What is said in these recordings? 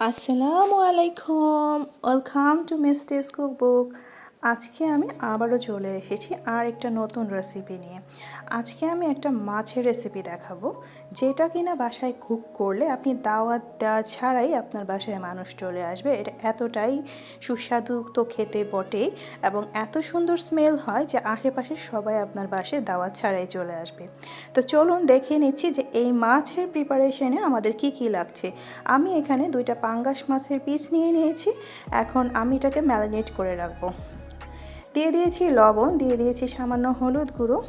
আসসালামু আলাইকুম welcome to মিস্টেস cookbook আজকে আমি আবারও চলে এসেছি আর একটা নতুন রেসিপি নিয়ে। আজকে আমি একটা মাছের রেসিপি দেখাবো, যেটা কিনা বাসায় কুক করলে আপনি দাওয়াত দেওয়া ছাড়াই আপনার বাসায় মানুষ চলে আসবে। এটা এতটাই সুস্বাদু তো খেতে বটে এবং এত সুন্দর স্মেল হয় যে আশেপাশে সবাই আপনার বাসায় দাওয়াত ছাড়াই চলে আসবে। তো চলুন দেখে নিচ্ছি যে এই মাছের প্রিপারেশনে আমাদের কি কি লাগছে। আমি এখানে দুইটা পাঙ্গাস মাছের পিস নিয়ে নিয়েছি, এখন আমি এটাকে ম্যারিনেট করে রাখব। দিয়ে দিয়েছি লবণ, দিয়ে দিয়েছি সামান্য হলুদ গুঁড়ো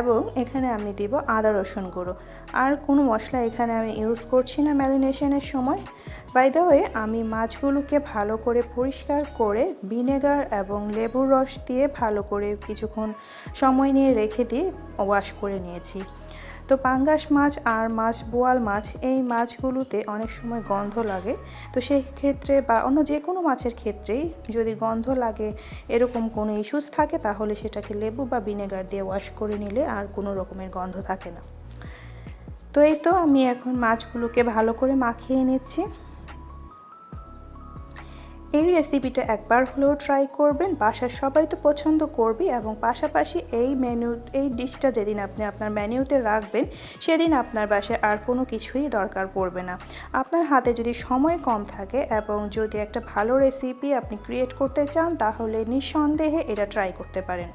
এবং এখানে আমি দিব আদা রসুন গুঁড়ো। আর কোনো মশলা এখানে আমি ইউজ করছি না ম্যারিনেশনের সময়। বাই দ্য ওয়ে আমি মাছগুলোকে ভালো করে পরিষ্কার করে ভিনেগার এবং লেবুর রস দিয়ে ভালো করে কিছুক্ষণ সময় নিয়ে রেখে দিয়ে ওয়াশ করে নিয়েছি। তো পাঙ্গাস মাছ আর মাছ, বোয়াল মাছ এই মাছগুলোতে অনেক সময় গন্ধ লাগে। তো সেই ক্ষেত্রে বা অন্য যে কোনো মাছের ক্ষেত্রেই যদি গন্ধ লাগে, এরকম কোনো ইস্যুস থাকে, তাহলে সেটাকে লেবু বা ভিনেগার দিয়ে ওয়াশ করে নিলে আর কোনো রকমের গন্ধ থাকে না। তো এই তো আমি এখন মাছগুলোকে ভালো করে মাখিয়ে নিচ্ছি। এই রেসিপিটা একবার হলেও ট্রাই করবেন। বাসার সবাই তো পছন্দ করবে এবং পাশাপাশি এই মেনু এই ডিশটা যেদিন আপনি আপনার মেনুতে রাখবেন, সেদিন আপনার বাসায় আর কোনো কিছুই দরকার পড়বে না। আপনার হাতে যদি সময় কম থাকে এবং যদি একটা ভালো রেসিপি আপনি ক্রিয়েট করতে চান, তাহলে নিঃসন্দেহে এটা ট্রাই করতে পারেন।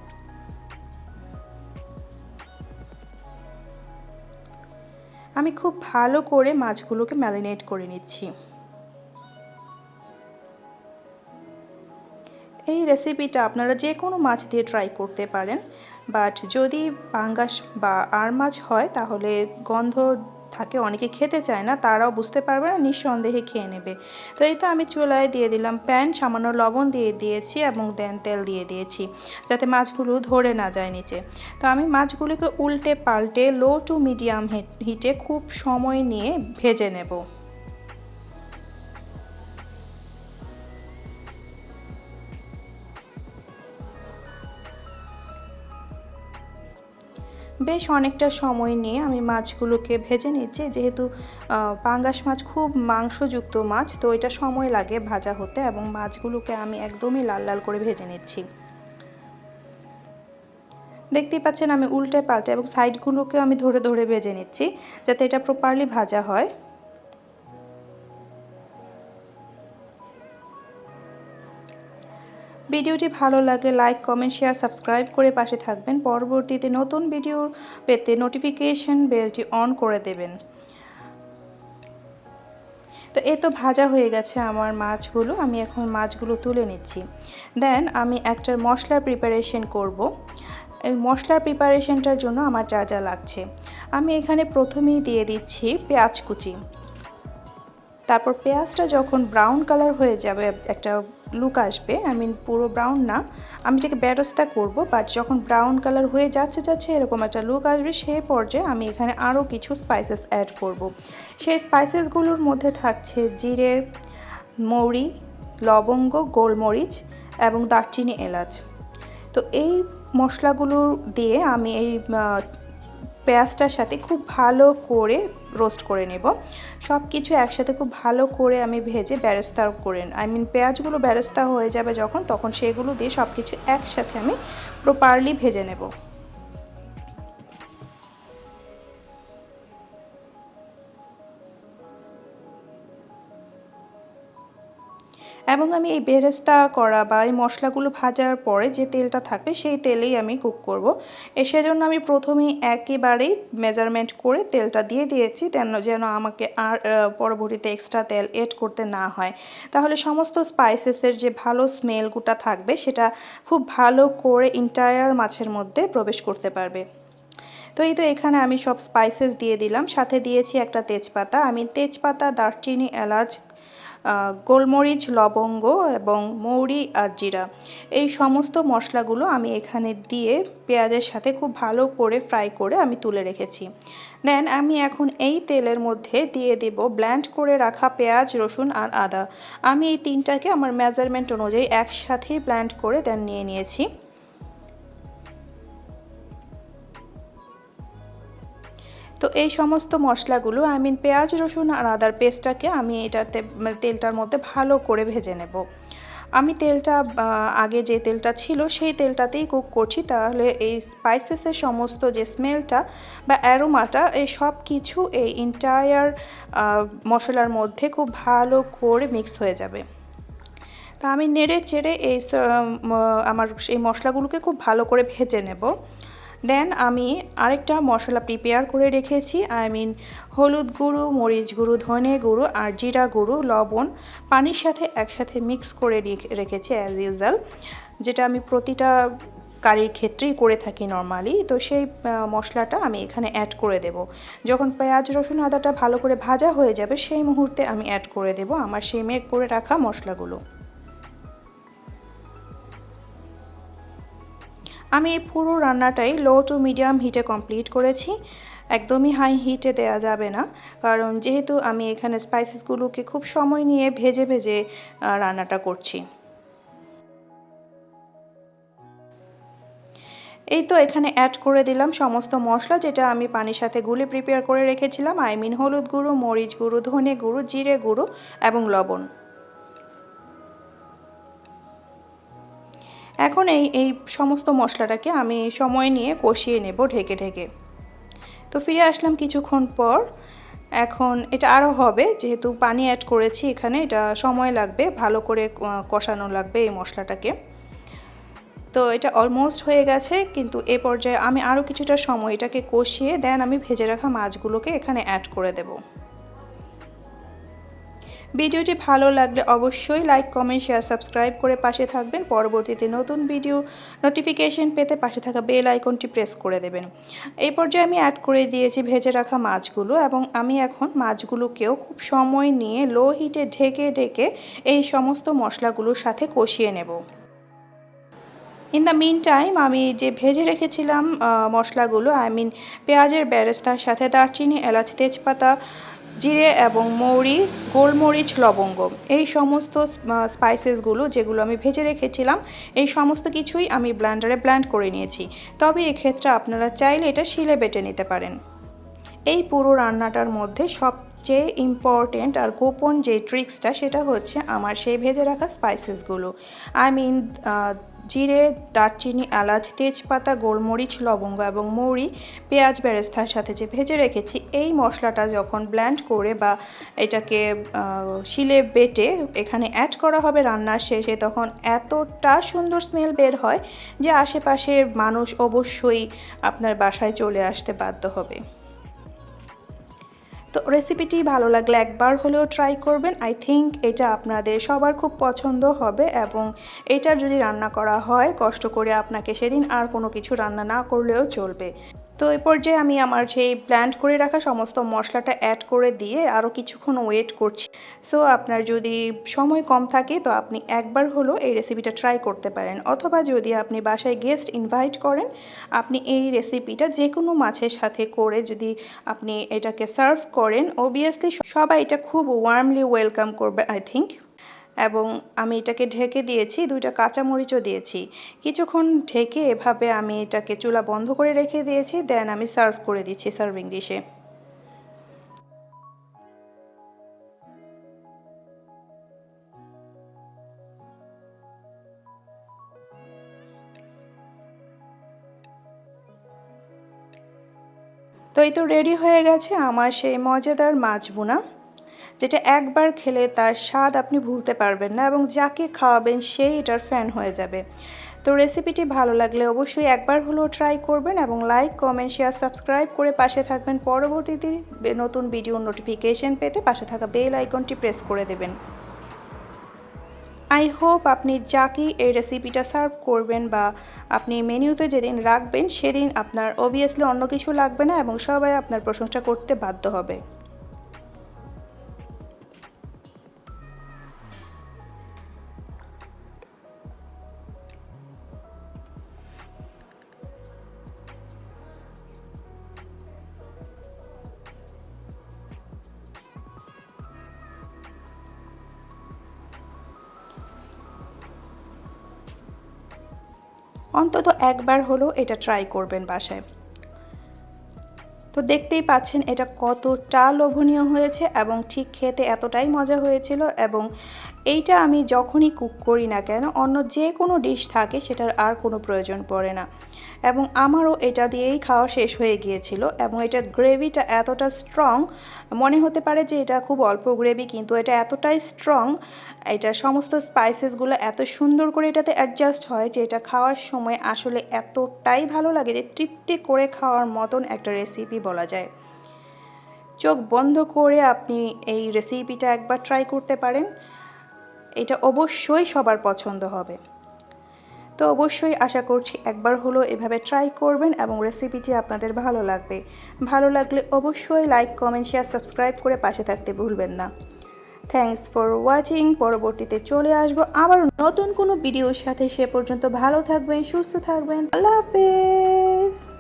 আমি খুব ভালো করে মাছগুলোকে ম্যারিনেট করে নিচ্ছি। এই রেসিপিটা আপনারা যে কোনো মাছ দিয়ে ট্রাই করতে পারেন। বাট যদি পাঙ্গাস বা আর মাছ হয়, তাহলে গন্ধ থাকে, অনেকে খেতে চায় না, তারাও বুঝতে পারবে না নিঃসন্দেহে খেয়ে নেবে। তো এই তো আমি চুলায় দিয়ে দিলাম প্যান সামান্য লবণ দিয়ে দিয়েছি এবং দেন তেল দিয়ে দিয়েছি, যাতে মাছগুলো ধরে না যায় নিচে। তো আমি মাছগুলোকে উল্টে পাল্টে লো টু মিডিয়াম হিটে খুব সময় নিয়ে ভেজে নেব। বেশ অনেকটা সময় নিয়ে আমি মাছগুলোকে ভেজে নিচ্ছি। যেহেতু পাঙ্গাস মাছ খুব মাংসযুক্ত মাছ, তো এটা সময় লাগে ভাজা হতে এবং মাছগুলোকে আমি একদমই লাল লাল করে ভেজে নিচ্ছি। দেখতেই পাচ্ছেন আমি উল্টে পাল্টে এবং সাইডগুলোকেও আমি ধরে ধরে ভেজে নিচ্ছি, যাতে এটা প্রপারলি ভাজা হয়। ভিডিওটি ভালো লাগলে লাইক, কমেন্ট, শেয়ার, সাবস্ক্রাইব করে পাশে থাকবেন। পরবর্তীতে নতুন ভিডিও পেতে নোটিফিকেশন বেলটি অন করে দেবেন। তো এ তো ভাজা হয়ে গেছে আমার মাছগুলো, আমি এখন মাছগুলো তুলে নিচ্ছি। দেন আমি একটা মশলার প্রিপারেশন করব। এই মশলার প্রিপারেশনটার জন্য আমার যা যা লাগছে। আমি এখানে প্রথমেই দিয়ে দিচ্ছি পেঁয়াজ কুচি। তারপর পেঁয়াজটা যখন ব্রাউন কালার হয়ে যাবে, একটা লুক আসবে আই মিন পুরো ব্রাউন না আমি এটাকে ব্যারস্তা করব বাট যখন ব্রাউন কালার হয়ে যাচ্ছে যাচ্ছে এরকম একটা লুক আসবে সেই পর্যায়ে আমি এখানে আরও কিছু স্পাইসেস অ্যাড করব। সেই স্পাইসেসগুলোর মধ্যে থাকছে জিরে, মৌরি, লবঙ্গ, গোলমরিচ এবং দারচিনি এলাচ তো এই মশলাগুলো দিয়ে আমি এই পেঁয়াজটার সাথে খুব ভালো করে রোস্ট করে নেব। সব কিছু একসাথে খুব ভালো করে আমি ভেজে ব্যারেস্তা করে আই মিন পেঁয়াজগুলো ব্যারেস্তা হয়ে যাবে যখন, তখন সেগুলো দিয়ে সব কিছু একসাথে আমি প্রপারলি ভেজে নেব। এবং আমি এই বেরেস্তা করা বা এই মশলাগুলো ভাজার পরে যে তেলটা থাকবে সেই তেলেই আমি কুক করব। সেজন্য আমি প্রথমেই একেবারেই মেজারমেন্ট করে তেলটা দিয়ে দিয়েছি তেন যেন আমাকে আর পরবর্তীতে এক্সট্রা তেল এড করতে না হয়। তাহলে সমস্ত স্পাইসেসের যে ভালো স্মেলগুটা থাকবে, সেটা খুব ভালো করে ইন্টায়ার মাছের মধ্যে প্রবেশ করতে পারবে। তো এই তো এখানে আমি সব স্পাইসেস দিয়ে দিলাম, সাথে দিয়েছি একটা তেজপাতা। আমি তেজপাতা, দারচিনি, এলাচ গোলমরিচ, লবঙ্গ এবং মৌরি আর জিরা। এই সমস্ত মশলাগুলো আমি এখানে দিয়ে পেঁয়াজের সাথে খুব ভালো করে ফ্রাই করে আমি তুলে রেখেছি। দেন আমি এখন এই তেলের মধ্যে দিয়ে দেব ব্ল্যান্ড করে রাখা পেঁয়াজ, রসুন আর আদা। আমি এই তিনটাকে আমার মেজারমেন্ট অনুযায়ী একসাথেই ব্ল্যান্ড করে দেন নিয়ে নিয়েছি। তো এই সমস্ত মশলাগুলো আই মিন পেঁয়াজ, রসুন আর আদার পেস্টটাকে আমি এটাতে মানে তেলটার মধ্যে ভালো করে ভেজে নেব। আমি তেলটা আগে যে তেলটা ছিল সেই তেলটাতেই কুক করছি। তাহলে এই স্পাইসেসের সমস্ত যে স্মেলটা বা অ্যারোমাটা এই সব কিছু এই ইন্টায়ার মশলার মধ্যে খুব ভালো করে মিক্স হয়ে যাবে। তা আমি নেড়ে চেড়ে এই আমার এই মশলাগুলোকে খুব ভালো করে ভেজে নেব। দেন আমি আরেকটা মশলা প্রিপেয়ার করে রেখেছি। আই মিন হলুদ গুঁড়ো, মরিচ গুঁড়ো, ধনে গুঁড়ো আর জিরা গুঁড়ো, লবণ, পানির সাথে একসাথে মিক্স করে রেখেছি অ্যাজ ইউজাল যেটা আমি প্রতিটা কারির ক্ষেত্রেই করে থাকি নর্মালি তো সেই মশলাটা আমি এখানে অ্যাড করে দেব। যখন পেঁয়াজ, রসুন আদাটা ভালো করে ভাজা হয়ে যাবে, সেই মুহূর্তে আমি অ্যাড করে দেব আমার সেই মেক করে রাখা মশলাগুলো। আমি এই পুরো রান্নাটাই লো টু মিডিয়াম হিটে কমপ্লিট করেছি। একদমই হাই হিটে দেওয়া যাবে না। কারণ যেহেতু আমি এখানে স্পাইসেসগুলোকে খুব সময় নিয়ে ভেজে ভেজে রান্নাটা করছি। এই তো এখানে অ্যাড করে দিলাম সমস্ত মশলা যেটা আমি পানির সাথে গুলে প্রিপেয়ার করে রেখেছিলাম। আই মিন হলুদ গুঁড়ো, মরিচ গুঁড়ো, ধনে গুঁড়ো, জিরে গুঁড়ো এবং লবণ। এখন এই এই সমস্ত মশলাটাকে আমি সময় নিয়ে কষিয়ে নেব ঢেকে ঢেকে। তো ফিরে আসলাম কিছুক্ষণ পর। এখন এটা আরও হবে, যেহেতু পানি অ্যাড করেছি এখানে, এটা সময় লাগবে, ভালো করে কষানো লাগবে এই মশলাটাকে। তো এটা অলমোস্ট হয়ে গেছে, কিন্তু এ পর্যায়ে আমি আরও কিছুটা সময় এটাকে কষিয়ে দেন আমি ভেজে রাখা মাছগুলোকে এখানে অ্যাড করে দেবো। ভিডিওটি ভালো লাগলে অবশ্যই লাইক কমেন্ট শেয়ার সাবস্ক্রাইব করে পাশে থাকবেন। পরবর্তীতে নতুন ভিডিও নোটিফিকেশন পেতে পাশে থাকা বেল আইকনটি প্রেস করে দেবেন। এই পর্যায়ে আমি অ্যাড করে দিয়েছি ভেজে রাখা মাছগুলো এবং আমি এখন মাছগুলোকেও খুব সময় নিয়ে লো হিটে ঢেকে ঢেকে এই সমস্ত মশলাগুলোর সাথে কষিয়ে নেব। ইন দ্য মিন টাইম আমি যে ভেজে রেখেছিলাম মশলাগুলো আই মিন পেঁয়াজের ব্যারেস্তার সাথে দারচিনি, এলাচ, তেজপাতা জিরে এবং মৌরি, গোলমরিচ, লবঙ্গ। এই সমস্ত স্পাইসেসগুলো যেগুলো আমি ভেজে রেখেছিলাম, এই সমস্ত কিছুই আমি ব্ল্যান্ডারে ব্ল্যান্ড করে নিয়েছি। তবে এক্ষেত্রে আপনারা চাইলে এটা শিলে বেটে নিতে পারেন। এই পুরো রান্নাটার মধ্যে সবচেয়ে ইম্পর্টেন্ট আর গোপন যে ট্রিক্সটা সেটা হচ্ছে আমার সেই ভেজে রাখা স্পাইসেসগুলো আই মিন জিরে, দারচিনি, এলাচ, তেজপাতা, গোলমরিচ, লবঙ্গ এবং মৌরি, পেঁয়াজ, বেরেস্তার সাথে যে ভেজে রেখেছি, এই মশলাটা যখন ব্ল্যান্ড করে বা এটাকে শিলে বেটে এখানে অ্যাড করা হবে রান্নার শেষে, তখন এতটা সুন্দর স্মেল বের হয় যে আশেপাশের মানুষ অবশ্যই আপনার বাসায় চলে আসতে বাধ্য হবে। তো রেসিপিটি ভালো লাগলে একবার হলেও ট্রাই করবেন। আই থিঙ্ক এটা আপনাদের সবার খুব পছন্দ হবে এবং এটা যদি রান্না করা হয়, কষ্ট করে আপনাকে সেদিন আর কোনো কিছু রান্না না করলেও চলবে। তো এই পর্যায়ে আমি আমার সেই ব্ল্যান্ড করে রাখা সমস্ত মশলাটা অ্যাড করে দিয়ে আরও কিছুক্ষণ ওয়েট করছি। সো আপনার যদি সময় কম থাকে, তো আপনি একবার হলো এই রেসিপিটা ট্রাই করতে পারেন। অথবা যদি আপনি বাসায় গেস্ট ইনভাইট করেন, আপনি এই রেসিপিটা যে কোনো মাছের সাথে করে যদি আপনি এটাকে সার্ভ করেন অবভিয়াসলি সবাই এটা খুব ওয়ার্মলি ওয়েলকাম করবে আই থিঙ্ক এবং আমি এটাকে ঢেকে দিয়েছি, দুইটা কাঁচামরিচও দিয়েছি। কিছুক্ষণ ঢেকে এভাবে আমি এটাকে চুলা বন্ধ করে রেখে দিয়েছি, দেন আমি সার্ভ করে দিচ্ছি সার্ভিং ডিশে। তো এই তো রেডি হয়ে গেছে আমার সেই মজাদার মাছ বোনা যেটা একবার খেলে তার স্বাদ আপনি ভুলতে পারবেন না এবং যাকে খাওয়াবেন সেই এটার ফ্যান হয়ে যাবে। তো রেসিপিটি ভালো লাগলে অবশ্যই একবার হলেও ট্রাই করবেন এবং লাইক কমেন্ট শেয়ার সাবস্ক্রাইব করে পাশে থাকবেন। পরবর্তীতে নতুন ভিডিও নোটিফিকেশন পেতে পাশে থাকা বেল আইকনটি প্রেস করে দেবেন। আই হোপ আপনি যাকে এই রেসিপিটা সার্ভ করবেন বা আপনি মেনুতে যেদিন রাখবেন, সেদিন আপনার অবভিয়াসলি অন্য কিছু লাগবে না এবং সবাই আপনার প্রশংসা করতে বাধ্য হবে। অন্তত একবার হলেও এটা ট্রাই করবেন বাসায়। তো দেখতেই পাচ্ছেন এটা কতটা লোভনীয় হয়েছে এবং ঠিক খেতে এতটাই মজা হয়েছিল এবং এইটা আমি যখনই কুক করি না কেন, অন্য যে কোনো ডিশ থাকে সেটার আর কোনো প্রয়োজন পড়ে না। এবং আমারও এটা দিয়েই খাওয়া শেষ হয়ে গিয়েছিল এবং এটার গ্রেভিটা এতটা স্ট্রং মনে হতে পারে যে এটা খুব অল্প গ্রেভি কিন্তু এটা এতটাই স্ট্রং এটা সমস্ত স্পাইসেসগুলো এত সুন্দর করে এটাতে অ্যাডজাস্ট হয় যে এটা খাওয়ার সময় আসলে এতটাই ভালো লাগে যে তৃপ্তি করে খাওয়ার মতন একটা রেসিপি বলা যায়। চোখ বন্ধ করে আপনি এই রেসিপিটা একবার ট্রাই করতে পারেন। এটা অবশ্যই সবার পছন্দ হবে। তো অবশ্যই আশা করছি একবার হলো এভাবে ট্রাই করবেন এবং রেসিপিটি আপনাদের ভালো লাগবে। ভালো লাগলে অবশ্যই লাইক কমেন্ট শেয়ার সাবস্ক্রাইব করে পাশে থাকতে ভুলবেন না। থ্যাংকস ফর ওয়াচিং পরবর্তীতে চলে আসব আবার নতুন কোনো ভিডিওর সাথে। সে পর্যন্ত ভালো থাকবেন, সুস্থ থাকবেন। আল্লাহ হাফেজ।